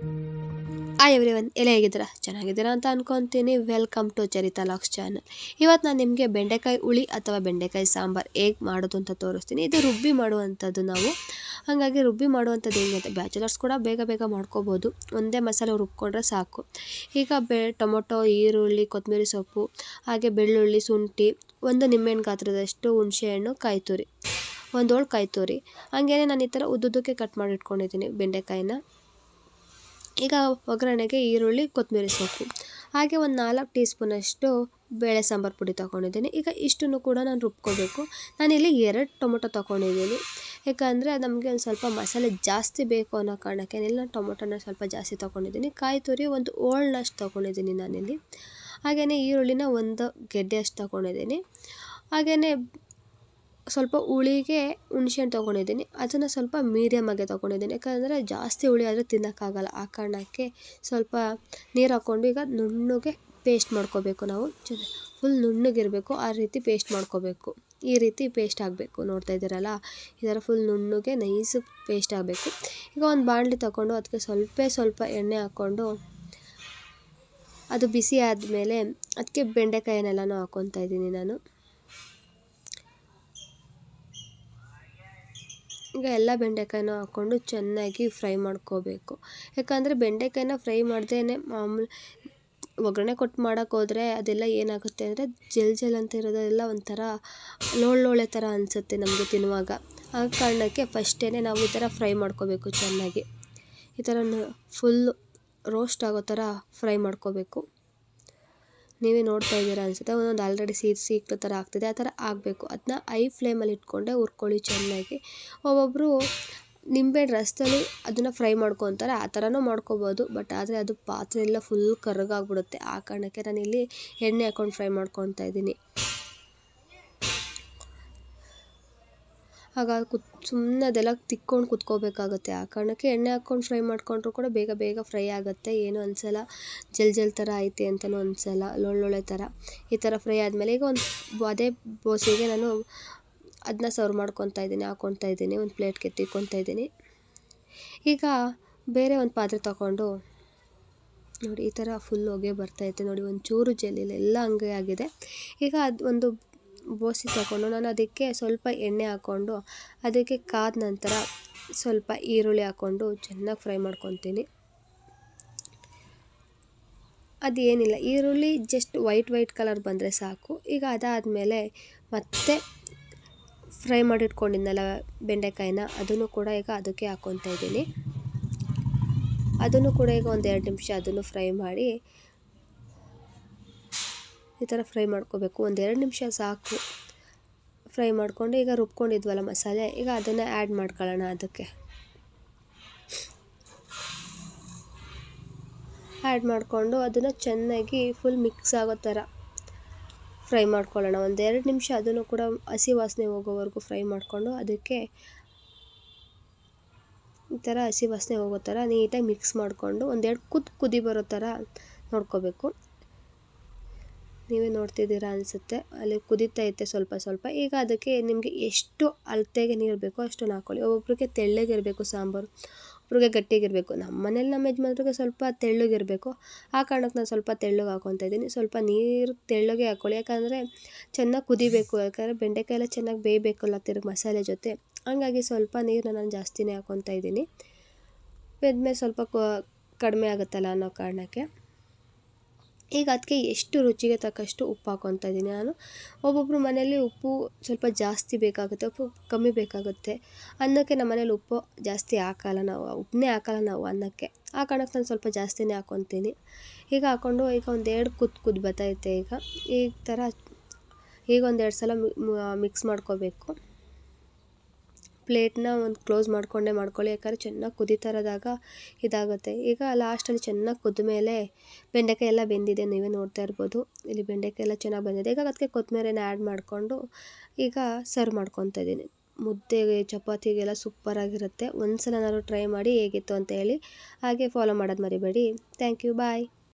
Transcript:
Hi every one ಎಲ್ಲ ಹೇಗಿದ್ದೀರಾ? ಚೆನ್ನಾಗಿದ್ದೀರಾ ಅಂತ ಅನ್ಕೊತೀನಿ. ವೆಲ್ಕಮ್ ಟು ಚರಿತಾ ಲಾಕ್ಸ್ ಚಾನಲ್ ಇವತ್ತು ನಾನು ನಿಮಗೆ ಬೆಂಡೆಕಾಯಿ ಹುಳಿ ಅಥವಾ ಬೆಂಡೆಕಾಯಿ ಸಾಂಬಾರು ಹೇಗೆ ಮಾಡೋದು ಅಂತ ತೋರಿಸ್ತೀನಿ. ಇದು ರುಬ್ಬಿ ಮಾಡುವಂಥದ್ದು ನಾವು. ಹಾಗಾಗಿ ರುಬ್ಬಿ ಮಾಡುವಂಥದ್ದು ಹೇಗೆ ಅಂತ ಬ್ಯಾಚುಲರ್ಸ್ ಕೂಡ ಬೇಗ ಬೇಗ ಮಾಡ್ಕೋಬೋದು. ಒಂದೇ ಮಸಾಲೆ ರುಬ್ಕೊಂಡ್ರೆ ಸಾಕು. ಈಗ ಬೆ, ಟೊಮೊಟೊ, ಈರುಳ್ಳಿ ಕೊತ್ತಂಬರಿ ಸೊಪ್ಪು, ಹಾಗೆ ಬೆಳ್ಳುಳ್ಳಿ, ಶುಂಠಿ, ಒಂದು ನಿಂಬೆಹಣ್ಣು ಗಾತ್ರದಷ್ಟು ಹುಣಸೆಹಣ್ಣು ಕಾಯಿ ತುರಿ ಒಂದು ಹೋಳು ಕಾಯಿ ತುರಿ ಹಾಗೇನೆ ನಾನು ಈ ಥರ ಉದ್ದುದ್ದಕ್ಕೆ ಕಟ್ ಮಾಡಿ ಇಟ್ಕೊಂಡಿದ್ದೀನಿ ಬೆಂಡೆಕಾಯಿನ. ಈಗ ಒಗ್ಗರಣೆಗೆ ಈರುಳ್ಳಿ, ಕೊತ್ತಂಬರಿ ಸೊಪ್ಪು. ಹಾಗೆ ಒಂದು ನಾಲ್ಕು ಟೀ ಸ್ಪೂನಷ್ಟು ಬೇಳೆ ಸಾಂಬಾರು ಪುಡಿ ತೊಗೊಂಡಿದ್ದೀನಿ. ಈಗ ಇಷ್ಟನ್ನು ಕೂಡ ನಾನು ರುಬ್ಕೋಬೇಕು. ನಾನಿಲ್ಲಿ ಎರಡು ಟೊಮೊಟೊ ತೊಗೊಂಡಿದ್ದೀನಿ. ಯಾಕಂದರೆ ನಮಗೆ ಒಂದು ಸ್ವಲ್ಪ ಮಸಾಲೆ ಜಾಸ್ತಿ ಬೇಕು ಅನ್ನೋ ಕಾರಣಕ್ಕೆ ನಾನು ಟೊಮೊಟೊನ ಸ್ವಲ್ಪ ಜಾಸ್ತಿ ತೊಗೊಂಡಿದ್ದೀನಿ. ಕಾಯಿ ತುರಿ ಒಂದು ಓಳ್ನಷ್ಟು ತೊಗೊಂಡಿದ್ದೀನಿ ನಾನಿಲ್ಲಿ. ಹಾಗೆಯೇ ಈರುಳ್ಳಿನ ಒಂದು ಗೆಡ್ಡೆ ಅಷ್ಟು ತೊಗೊಂಡಿದ್ದೀನಿ. ಹಾಗೆಯೇ ಸ್ವಲ್ಪ ಹುಳಿಗೆ ಹುಣ್ಸೆಹಣ್ಣು ತೊಗೊಂಡಿದ್ದೀನಿ. ಅದನ್ನು ಸ್ವಲ್ಪ ಮೀಡಿಯಮ್ಮಾಗೆ ತೊಗೊಂಡಿದ್ದೀನಿ. ಯಾಕಂದರೆ ಜಾಸ್ತಿ ಹುಳಿ ಆದರೆ ತಿನ್ನೋಕ್ಕಾಗಲ್ಲ. ಆ ಕಾರಣಕ್ಕೆ ಸ್ವಲ್ಪ ನೀರು ಹಾಕ್ಕೊಂಡು ಈಗ ನುಣ್ಣಗೆ ಪೇಸ್ಟ್ ಮಾಡ್ಕೋಬೇಕು ನಾವು. ಫುಲ್ ನುಣ್ಣಗಿರಬೇಕು. ಆ ರೀತಿ ಪೇಸ್ಟ್ ಮಾಡ್ಕೋಬೇಕು. ಈ ರೀತಿ ಪೇಸ್ಟ್ ಆಗಬೇಕು. ನೋಡ್ತಾ ಇದ್ದೀರಲ್ಲ? ಈ ಥರ ಫುಲ್ ನುಣ್ಣಗೆ ನೈಸು ಪೇಸ್ಟ್ ಆಗಬೇಕು. ಈಗ ಒಂದು ಬಾಣಲಿ ತಗೊಂಡು ಅದಕ್ಕೆ ಸ್ವಲ್ಪ ಸ್ವಲ್ಪ ಎಣ್ಣೆ ಹಾಕ್ಕೊಂಡು ಅದು ಬಿಸಿ ಆದಮೇಲೆ ಅದಕ್ಕೆ ಬೆಂಡೆಕಾಯಿನೆಲ್ಲನೂ ಹಾಕ್ಕೊತಾ ಇದ್ದೀನಿ ನಾನು. ಈಗ ಎಲ್ಲ ಬೆಂಡೆಕಾಯನ್ನೂ ಹಾಕ್ಕೊಂಡು ಚೆನ್ನಾಗಿ ಫ್ರೈ ಮಾಡ್ಕೋಬೇಕು. ಯಾಕಂದರೆ ಬೆಂಡೆಕಾಯಿನ ಫ್ರೈ ಮಾಡ್ದೇ ಮಾಮೂಲಿ ಒಗ್ಗರಣೆ ಕೊಟ್ಟು ಮಾಡೋಕ್ಕೋದ್ರೆ ಅದೆಲ್ಲ ಏನಾಗುತ್ತೆ ಅಂದರೆ ಜೆಲ್ ಜೆಲ್ ಅಂತ ಇರೋದೆಲ್ಲ ಒಂಥರ ಲೋಳೆ ಥರ ಅನಿಸುತ್ತೆ ನಮಗೆ ತಿನ್ನುವಾಗ. ಆ ಕಾರಣಕ್ಕೆ ಫಸ್ಟೇ ನಾವು ಈ ಥರ ಫ್ರೈ ಮಾಡ್ಕೋಬೇಕು ಚೆನ್ನಾಗಿ. ಈ ಥರ ಫುಲ್ಲು ರೋಸ್ಟ್ ಆಗೋ ಥರ ಫ್ರೈ ಮಾಡ್ಕೋಬೇಕು. ನೀವೇ ನೋಡ್ತಾ ಇದ್ದೀರಾ ಅನಿಸುತ್ತೆ. ಒಂದೊಂದು ಆಲ್ರೆಡಿ ಸೀಟ್ ಸೀಕ್ಲು ಥರ ಆಗ್ತಿದೆ. ಆ ಥರ ಆಗಬೇಕು. ಅದನ್ನ ಐ ಫ್ಲೇಮಲ್ಲಿ ಇಟ್ಕೊಂಡೆ ಹುರ್ಕೊಳ್ಳಿ ಚೆನ್ನಾಗಿ. ಒಬ್ಬೊಬ್ಬರು ನಿಂಬೆ ರಸದಲ್ಲಿ ಅದನ್ನು ಫ್ರೈ ಮಾಡ್ಕೊತಾರೆ. ಆ ಥರನೂ ಮಾಡ್ಕೊಬೋದು. ಬಟ್ ಆದರೆ ಅದು ಪಾತ್ರೆ ಎಲ್ಲ ಫುಲ್ ಕರಗಾಗ್ಬಿಡುತ್ತೆ. ಆ ಕಾರಣಕ್ಕೆ ನಾನಿಲ್ಲಿ ಎಣ್ಣೆ ಹಾಕ್ಕೊಂಡು ಫ್ರೈ ಮಾಡ್ಕೊತಾ ಇದ್ದೀನಿ. ಆಗ ಕುತ್ ಸುಮ್ಮನೆ ಅದೆಲ್ಲ ತಿಕ್ಕೊಂಡು ಕುತ್ಕೋಬೇಕಾಗುತ್ತೆ. ಆ ಕಾರಣಕ್ಕೆ ಎಣ್ಣೆ ಹಾಕ್ಕೊಂಡು ಫ್ರೈ ಮಾಡಿಕೊಂಡ್ರು ಕೂಡ ಬೇಗ ಬೇಗ ಫ್ರೈ ಆಗುತ್ತೆ. ಏನೂ ಅನಿಸಲ್ಲ. ಜಲ್ ಜಲ್ ಥರ ಐತೆ ಅಂತಲೂ ಅನಿಸಲ್ಲ. ಲೊಳ್ಳೊಳ್ಳೆ ಥರ. ಈ ಥರ ಫ್ರೈ ಆದಮೇಲೆ ಈಗ ಒಂದು ಅದೇ ಬೋಸಿಗೆ ನಾನು ಅದನ್ನ ಸರ್ವ್ ಮಾಡ್ಕೊತಾ ಇದ್ದೀನಿ ಹಾಕ್ಕೊತಾ ಇದ್ದೀನಿ. ಒಂದು ಪ್ಲೇಟ್ಗೆ ತಿಕ್ಕೊತಾ ಇದ್ದೀನಿ. ಈಗ ಬೇರೆ ಒಂದು ಪಾತ್ರೆ ತಗೊಂಡು, ನೋಡಿ ಈ ಥರ ಫುಲ್ ಹೊಗೆ ಬರ್ತೈತೆ ನೋಡಿ ಒಂದು ಚೂರು ಜಲ್ಲಿಲ್ಲ ಎಲ್ಲ ಹಂಗೆ ಆಗಿದೆ. ಈಗ ಅದು ಒಂದು ಬೋಸಿ ತಗೊಂಡು ನಾನು ಅದಕ್ಕೆ ಸ್ವಲ್ಪ ಎಣ್ಣೆ ಹಾಕ್ಕೊಂಡು ಅದಕ್ಕೆ ಕಾದ ನಂತರ ಸ್ವಲ್ಪ ಈರುಳ್ಳಿ ಹಾಕ್ಕೊಂಡು ಚೆನ್ನಾಗಿ ಫ್ರೈ ಮಾಡ್ಕೊತೀನಿ. ಅದೇನಿಲ್ಲ, ಈರುಳ್ಳಿ ಜಸ್ಟ್ ವೈಟ್ ವೈಟ್ ಕಲರ್ ಬಂದರೆ ಸಾಕು. ಈಗ ಅದಾದಮೇಲೆ ಮತ್ತೆ ಫ್ರೈ ಮಾಡಿಟ್ಕೊಂಡಿದ್ನಲ್ಲ ಬೆಂಡೆಕಾಯಿನ, ಅದನ್ನು ಕೂಡ ಈಗ ಅದಕ್ಕೆ ಹಾಕ್ಕೊತಾ ಇದ್ದೀನಿ. ಅದನ್ನು ಕೂಡ ಈಗ ಒಂದು ಎರಡು ನಿಮಿಷ ಅದನ್ನು ಫ್ರೈ ಮಾಡಿ ಈ ಥರ ಫ್ರೈ ಮಾಡ್ಕೋಬೇಕು. ಒಂದೆರಡು ನಿಮಿಷ ಸಾಕು. ಫ್ರೈ ಮಾಡಿಕೊಂಡು ಈಗ ರುಬ್ಕೊಂಡಿದ್ವಲ್ಲ ಮಸಾಲೆ, ಈಗ ಅದನ್ನು ಆ್ಯಡ್ ಮಾಡ್ಕೊಳ್ಳೋಣ ಅದಕ್ಕೆ. ಆ್ಯಡ್ ಮಾಡಿಕೊಂಡು ಅದನ್ನು ಚೆನ್ನಾಗಿ ಫುಲ್ ಮಿಕ್ಸ್ ಆಗೋ ಥರ ಫ್ರೈ ಮಾಡ್ಕೊಳ್ಳೋಣ. ಒಂದೆರಡು ನಿಮಿಷ ಅದನ್ನು ಕೂಡ ಹಸಿ ವಾಸನೆ ಹೋಗೋವರೆಗೂ ಫ್ರೈ ಮಾಡಿಕೊಂಡು ಅದಕ್ಕೆ ಈ ಥರ ಹಸಿ ವಾಸನೆ ಹೋಗೋ ಥರ ನೀಟಾಗಿ ಮಿಕ್ಸ್ ಮಾಡಿಕೊಂಡು ಒಂದೆರಡು ಕುದ್ ಕುದಿ ಬರೋ ಥರ ನೋಡ್ಕೋಬೇಕು. ನೀವೇ ನೋಡ್ತಿದ್ದೀರಾ ಅನಿಸುತ್ತೆ. ಅಲ್ಲಿ ಕುದೀತೈತೆ ಸ್ವಲ್ಪ ಸ್ವಲ್ಪ. ಈಗ ಅದಕ್ಕೆ ನಿಮಗೆ ಎಷ್ಟು ಅಳತೆಗೆ ನೀರು ಬೇಕೋ ಅಷ್ಟನ್ನು ಹಾಕ್ಕೊಳ್ಳಿ ಒಬ್ಬೊಬ್ರಿಗೆ ತೆಳ್ಳಗಿರಬೇಕು ಸಾಂಬಾರು. ಒಬ್ರಿಗೆ ಗಟ್ಟಿಗಿರಬೇಕು. ನಮ್ಮ ಮನೇಲಿ ನಮ್ಮ ಯಜಮಾನ್ರಿಗೆ ಸ್ವಲ್ಪ ತೆಳ್ಳಗಿರಬೇಕು. ಆ ಕಾರಣಕ್ಕೆ ನಾನು ಸ್ವಲ್ಪ ತೆಳ್ಳಗೆ ಹಾಕೊತಾ ಇದ್ದೀನಿ. ಸ್ವಲ್ಪ ನೀರು ತೆಳ್ಳಗೆ ಹಾಕ್ಕೊಳ್ಳಿ ಯಾಕಂದರೆ ಚೆನ್ನಾಗಿ ಕುದಿಬೇಕು. ಯಾಕಂದರೆ ಬೆಂಡೆಕಾಯಿ ಎಲ್ಲ ಚೆನ್ನಾಗಿ ಬೇಯಬೇಕಲ್ಲ ತಿರುಗಿ ಮಸಾಲೆ ಜೊತೆ. ಹಂಗಾಗಿ ಸ್ವಲ್ಪ ನೀರನ್ನ ನಾನು ಜಾಸ್ತಿನೇ ಹಾಕೊತಾ ಇದ್ದೀನಿ. ಬೆಂದ್ಮೇಲೆ ಸ್ವಲ್ಪ ಕಡಿಮೆ ಆಗುತ್ತಲ್ಲ ಅನ್ನೋ ಕಾರಣಕ್ಕೆ. ಈಗ ಅದಕ್ಕೆ ಎಷ್ಟು ರುಚಿಗೆ ತಕ್ಕಷ್ಟು ಉಪ್ಪು ಹಾಕ್ಕೊತಾ ಇದ್ದೀನಿ ನಾನು. ಒಬ್ಬೊಬ್ಬರು ಮನೆಯಲ್ಲಿ ಉಪ್ಪು ಸ್ವಲ್ಪ ಜಾಸ್ತಿ ಬೇಕಾಗುತ್ತೆ, ಉಪ್ಪು ಕಮ್ಮಿ ಬೇಕಾಗುತ್ತೆ. ಅನ್ನಕ್ಕೆ ನಮ್ಮ ಮನೇಲಿ ಉಪ್ಪು ಜಾಸ್ತಿ ಹಾಕಲ್ಲ ನಾವು, ಉಪ್ಪನ್ನೇ ಹಾಕಲ್ಲ ನಾವು ಅನ್ನಕ್ಕೆ. ಆ ಕಾರಣಕ್ಕೆ ನಾನು ಸ್ವಲ್ಪ ಜಾಸ್ತಿನೇ ಹಾಕ್ಕೊತೀನಿ ಈಗ ಹಾಕ್ಕೊಂಡು ಈಗ ಒಂದೆರಡು ಕುದ್ದು ಕುದ್ದು ಬರ್ತೈತೆ ಈಗ. ಈ ಥರ ಈಗ ಒಂದೆರಡು ಸಲ ಮಿಕ್ಸ್ ಮಾಡ್ಕೋಬೇಕು. ಪ್ಲೇಟ್ನ ಒಂದು ಕ್ಲೋಸ್ ಮಾಡಿಕೊಂಡೇ ಮಾಡ್ಕೊಳ್ಳಿ, ಯಾಕಂದರೆ ಚೆನ್ನಾಗಿ ಕುದೀತಾ ಇದಾಗುತ್ತೆ. ಈಗ ಲಾಸ್ಟಲ್ಲಿ ಚೆನ್ನಾಗಿ ಕುದ್ದ ಮೇಲೆ ಬೆಂಡೆಕಾಯಿ ಎಲ್ಲ ಬೆಂದಿದೆ, ನೀವೇ ನೋಡ್ತಾ ಇರ್ಬೋದು. ಇಲ್ಲಿ ಬೆಂಡೆಕಾಯಿ ಎಲ್ಲ ಚೆನ್ನಾಗಿ ಬಂದಿದೆ. ಈಗ ಅದಕ್ಕೆ ಕೊತ್ತಂಬರಿನ ಆ್ಯಡ್ ಮಾಡಿಕೊಂಡು ಈಗ ಸರ್ವ್ ಮಾಡ್ಕೊತಾ ಇದ್ದೀನಿ. ಮುದ್ದೆಗೆ ಚಪಾತಿಗೆಲ್ಲ ಸೂಪರಾಗಿರುತ್ತೆ ಒಂದು ಸಲನಾದ್ರೂ ಟ್ರೈ ಮಾಡಿ ಹೇಗಿತ್ತು ಅಂತ ಹೇಳಿ ಹಾಗೆ ಫಾಲೋ ಮಾಡೋದು ಮರಿಬೇಡಿ. Thank you bye